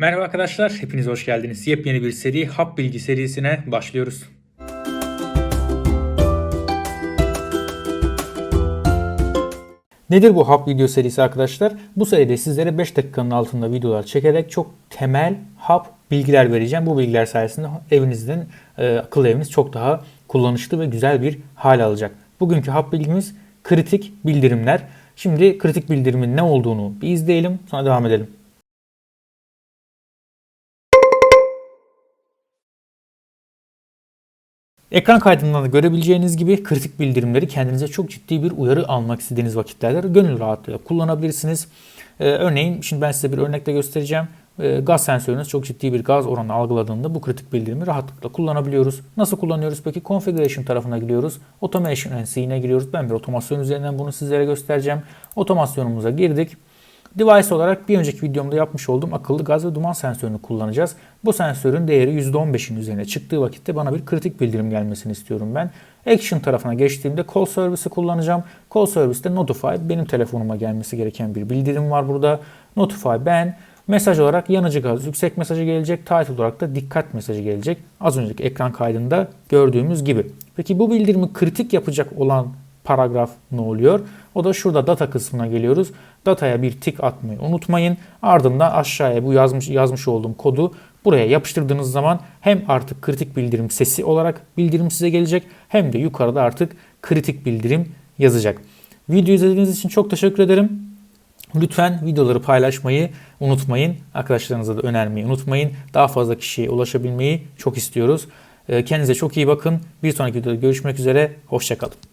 Merhaba arkadaşlar, hepiniz hoş geldiniz. Yepyeni bir seri Hap Bilgi serisine başlıyoruz. Nedir bu Hap video serisi arkadaşlar? Bu seride sizlere 5 dakikanın altında videolar çekerek çok temel hap bilgiler vereceğim. Bu bilgiler sayesinde evinizden e, akıllı eviniz çok daha kullanışlı ve güzel bir hal alacak. Bugünkü hap bilgimiz kritik bildirimler. Şimdi kritik bildirimin ne olduğunu bir izleyelim sonra devam edelim. Ekran kaydından da görebileceğiniz gibi kritik bildirimleri kendinize çok ciddi bir uyarı almak istediğiniz vakitlerde gönül rahatlığıyla kullanabilirsiniz. Ee, örneğin şimdi ben size bir örnekle göstereceğim. Ee, gaz sensörünüz çok ciddi bir gaz oranı algıladığında bu kritik bildirimi rahatlıkla kullanabiliyoruz. Nasıl kullanıyoruz peki? Configuration tarafına gidiyoruz. Automation and C'ine giriyoruz. Ben bir otomasyon üzerinden bunu sizlere göstereceğim. Otomasyonumuza girdik. Device olarak bir önceki videomda yapmış olduğum akıllı gaz ve duman sensörünü kullanacağız. Bu sensörün değeri %15'in üzerine çıktığı vakitte bana bir kritik bildirim gelmesini istiyorum ben. Action tarafına geçtiğimde call service'i kullanacağım. Call service'te notify benim telefonuma gelmesi gereken bir bildirim var burada. Notify ben Mesaj olarak yanıcı gaz yüksek mesajı gelecek. Title olarak da dikkat mesajı gelecek. Az önceki ekran kaydında gördüğümüz gibi. Peki bu bildirimi kritik yapacak olan paragraf ne oluyor? O da şurada data kısmına geliyoruz. Dataya bir tik atmayı unutmayın. Ardından aşağıya bu yazmış yazmış olduğum kodu buraya yapıştırdığınız zaman hem artık kritik bildirim sesi olarak bildirim size gelecek hem de yukarıda artık kritik bildirim yazacak. Video izlediğiniz için çok teşekkür ederim. Lütfen videoları paylaşmayı unutmayın. Arkadaşlarınıza da önermeyi unutmayın. Daha fazla kişiye ulaşabilmeyi çok istiyoruz. Kendinize çok iyi bakın. Bir sonraki videoda görüşmek üzere. Hoşçakalın.